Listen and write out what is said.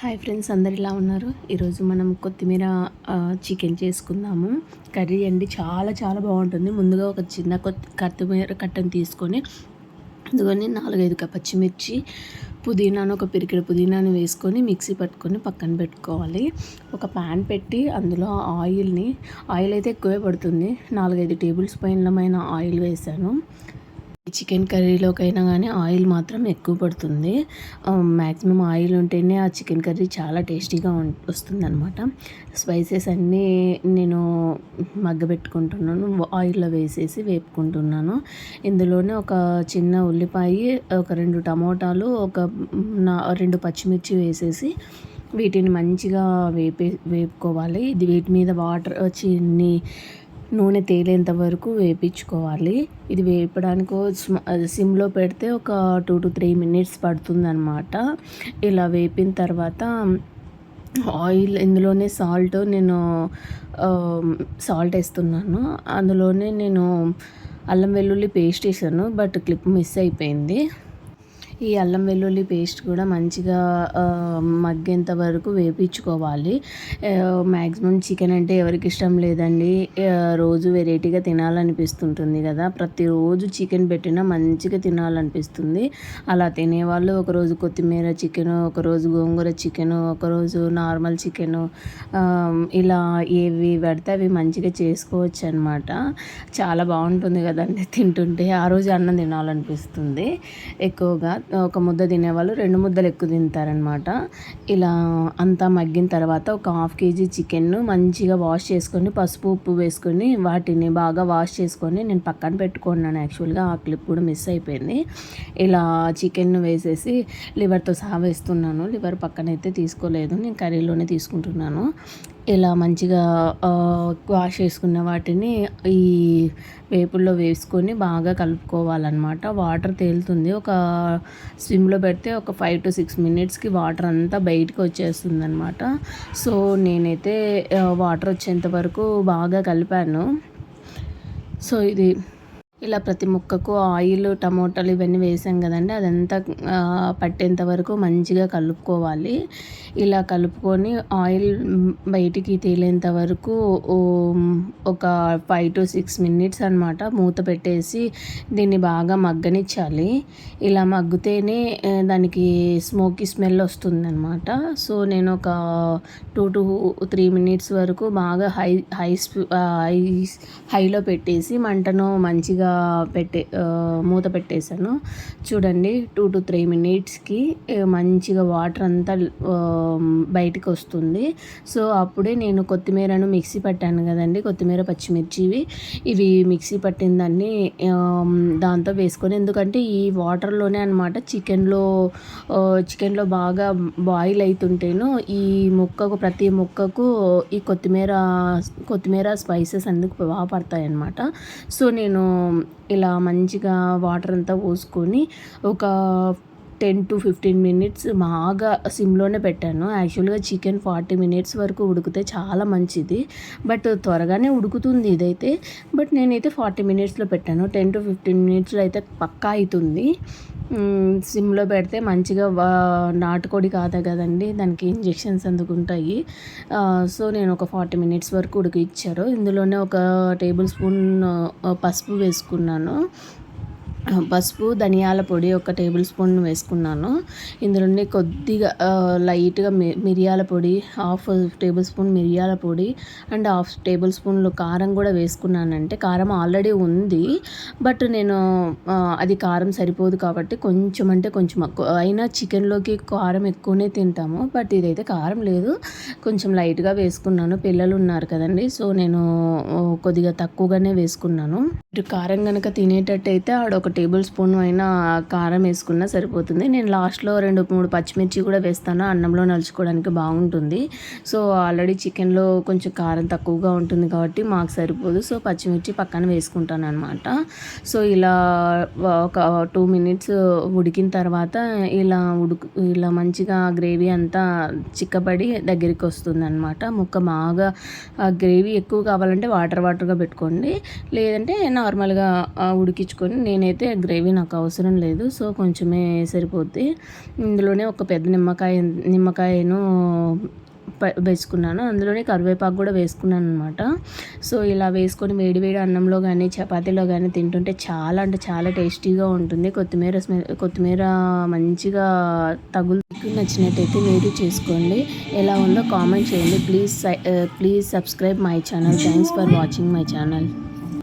Hi friends అందరు ఇలా ఉన్నారు? ఈరోజు మనం కొత్తిమీర చికెన్ చేసుకుందాము. కర్రీ అండి చాలా చాలా బాగుంటుంది. ముందుగా ఒక చిన్న కొత్తిమీర కట్టను తీసుకొని అందుకని నాలుగైదు పచ్చిమిర్చి పుదీనాను ఒక పిరికిడ పుదీనాను వేసుకొని మిక్సీ పట్టుకొని పక్కన పెట్టుకోవాలి. ఒక ప్యాన్ పెట్టి అందులో ఆయిల్ని ఆయిల్ అయితే ఎక్కువే పడుతుంది. నాలుగైదు టేబుల్ స్పూన్లమైన ఆయిల్ వేసాను చికెన్ కర్రీలోకైనా కానీ ఆయిల్ మాత్రం ఎక్కువ పడుతుంది. మ్యాక్సిమం ఆయిల్ ఉంటేనే ఆ చికెన్ కర్రీ చాలా టేస్టీగా వస్తుందనమాట స్పైసెస్ అన్నీ నేను మగ్గబెట్టుకుంటున్నాను. ఆయిల్లో వేసేసి వేపుకుంటున్నాను. ఇందులోనే ఒక చిన్న ఉల్లిపాయ ఒక రెండు టమోటాలు ఒక రెండు పచ్చిమిర్చి వేసేసి వీటిని మంచిగా వేపే వేపుకోవాలి. ఇది వీటి మీద వాటర్ చిన్ని నూనె తేలేంత వరకు వేపించుకోవాలి. ఇది వేపడానికి సిమ్లో పెడితే ఒక టూ టు త్రీ మినిట్స్ పడుతుంది అనమాట ఇలా వేపిన తర్వాత ఆయిల్ ఇందులోనే సాల్ట్ నేను సాల్ట్ వేస్తున్నాను. అందులోనే నేను అల్లం వెల్లుల్లి పేస్ట్ వేసాను బట్ క్లిప్ మిస్ అయిపోయింది. ఈ అల్లం వెల్లుల్లి పేస్ట్ కూడా మంచిగా మగ్గేంత వరకు వేపించుకోవాలి. మ్యాక్సిమం చికెన్ అంటే ఎవరికి ఇష్టం లేదండి. రోజు వెరైటీగా తినాలనిపిస్తుంటుంది కదా. ప్రతిరోజు చికెన్ పెట్టినా మంచిగా తినాలనిపిస్తుంది. అలా తినేవాళ్ళు ఒకరోజు కొత్తిమీర చికెన్ ఒకరోజు గోంగూర చికెన్ ఒకరోజు నార్మల్ చికెన్ ఇలా ఏవి పడితే అవి మంచిగా చేసుకోవచ్చు అనమాట చాలా బాగుంటుంది కదండి తింటుంటే. ఆ రోజు అన్నం తినాలనిపిస్తుంది ఎక్కువగా. ఒక ముద్ద తినేవాళ్ళు. రెండు ముద్దలు ఎక్కువ తింటారనమాట ఇలా అంతా మగ్గిన తర్వాత ఒక హాఫ్ కేజీ చికెన్ను మంచిగా వాష్ చేసుకొని పసుపు ఉప్పు వేసుకొని వాటిని బాగా వాష్ చేసుకొని నేను పక్కన పెట్టుకున్నాను. యాక్చువల్గా ఆ క్లిప్ కూడా మిస్ అయిపోయింది. ఇలా చికెన్ వేసేసి లివర్తో సహా వేస్తున్నాను. లివర్ పక్కన అయితే తీసుకోలేదు. నేను కర్రీలోనే తీసుకుంటున్నాను. ఇలా మంచిగా వాష్ చేసుకున్న వాటిని ఈ వేపుల్లో వేసుకొని బాగా కలుపుకోవాలన్నమాట. వాటర్ తేలుతుంది. ఒక స్విమ్లో పెడితే ఒక ఫైవ్ టు సిక్స్ మినిట్స్కి వాటర్ అంతా బయటకు వచ్చేస్తుంది అనమాట సో నేనైతే వాటర్ వచ్చేంత వరకు బాగా కలిపాను. సో ఇది ఇలా ప్రతి ముక్కకు ఆయిల్ టమోటాలు ఇవన్నీ వేసాం కదండి. అదంతా పట్టేంత వరకు మంచిగా కలుపుకోవాలి. ఇలా కలుపుకొని ఆయిల్ బయటికి తేలేంత వరకు ఒక ఫైవ్ టు సిక్స్ మినిట్స్ అనమాట మూత పెట్టేసి దీన్ని బాగా మగ్గనిచ్చాలి. ఇలా మగ్గితేనే దానికి స్మోకీ స్మెల్ వస్తుంది అనమాట సో నేను ఒక టూ టు త్రీ మినిట్స్ వరకు బాగా హై హై హై హైలో పెట్టేసి మంటను మంచిగా పెట్టే మూత పెట్టేశాను. చూడండి టూ టు త్రీ మినిట్స్కి మంచిగా వాటర్ అంతా బయటికి వస్తుంది. సో అప్పుడే నేను కొత్తిమీరను మిక్సీ పట్టాను కదండి కొత్తిమీర పచ్చిమిర్చివి. ఇవి మిక్సీ పట్టిందాన్ని దాంతో వేసుకొని ఎందుకంటే ఈ వాటర్లోనే అనమాట చికెన్లో చికెన్లో బాగా బాయిల్ అవుతుంటేను ఈ ముక్కకు ప్రతి ముక్కకు ఈ కొత్తిమీర కొత్తిమీర స్పైసెస్ అందుకు బాగా పడతాయి అన్నమాట సో నేను ఇలా మంచిగా వాటర్ అంతా పోసుకొని ఒక టెన్ టు ఫిఫ్టీన్ మినిట్స్ బాగా సిమ్లోనే పెట్టాను. యాక్చువల్గా చికెన్ ఫార్టీ మినిట్స్ వరకు ఉడికితే చాలా మంచిది. బట్ త్వరగానే ఉడుకుతుంది ఇదైతే. బట్ నేనైతే ఫార్టీ మినిట్స్లో పెట్టాను. టెన్ టు ఫిఫ్టీన్ మినిట్స్లో అయితే పక్కా అవుతుంది. సిమ్లో పెడితే మంచిగా నాటుకోడి కాదా కదండి దానికి ఇంజెక్షన్స్ అందుకుంటాయి సో నేను ఒక ఫార్టీ మినిట్స్ వరకు ఉడికిచ్చారు. ఇందులోనే ఒక టేబుల్ స్పూన్ పసుపు వేసుకున్నాను. పసుపు ధనియాల పొడి ఒక టేబుల్ స్పూన్ వేసుకున్నాను. ఇందులోనే కొద్దిగా లైట్గా మి మిరియాల పొడి హాఫ్ టేబుల్ స్పూన్ మిరియాల పొడి అండ్ హాఫ్ టేబుల్ స్పూన్లు కారం కూడా వేసుకున్నానంటే కారం ఆల్రెడీ ఉంది. బట్ నేను అది కారం సరిపోదు కాబట్టి కొంచెం అంటే కొంచెం అయినా చికెన్లోకి కారం ఎక్కువనే తింటాము. బట్ ఇదైతే కారం లేదు. కొంచెం లైట్గా వేసుకున్నాను. పిల్లలు ఉన్నారు కదండి. సో నేను కొద్దిగా తక్కువగానే వేసుకున్నాను. కారం కనుక తినేటట్టయితే ఆడొక టేబుల్ స్పూన్ అయినా కారం వేసుకున్నా సరిపోతుంది. నేను లాస్ట్లో రెండు మూడు పచ్చిమిర్చి కూడా వేస్తాను. అన్నంలో నలుచుకోవడానికి బాగుంటుంది. సో ఆల్రెడీ చికెన్లో కొంచెం కారం తక్కువగా ఉంటుంది కాబట్టి మాకు సరిపోదు. సో పచ్చిమిర్చి పక్కన వేసుకుంటాను అనమాట సో ఇలా ఒక టూ మినిట్స్ ఉడికిన తర్వాత ఇలా ఉడుకు ఇలా మంచిగా గ్రేవీ అంతా చిక్కబడి దగ్గరికి వస్తుంది అనమాట ముక్క బాగా గ్రేవీ ఎక్కువ కావాలంటే వాటర్ వాటర్గా పెట్టుకోండి. లేదంటే నార్మల్గా ఉడికించుకొని నేనైతే అయితే గ్రేవీ నాకు అవసరం లేదు. సో కొంచెమే సరిపోద్ది. ఇందులోనే ఒక పెద్ద నిమ్మకాయ నిమ్మకాయను వేసుకున్నాను. అందులోనే కరివేపాకు కూడా వేసుకున్నాను అనమాట సో ఇలా వేసుకొని వేడి వేడి అన్నంలో కానీ చపాతీలో కానీ తింటుంటే చాలా అంటే చాలా టేస్టీగా ఉంటుంది. కొత్తిమీర కొత్తిమీర మంచిగా తగులు నచ్చినట్టయితే మీరు చేసుకోండి. ఎలా ఉందో కామెంట్ చేయండి. Please please subscribe my channel. Thanks for watching my channel.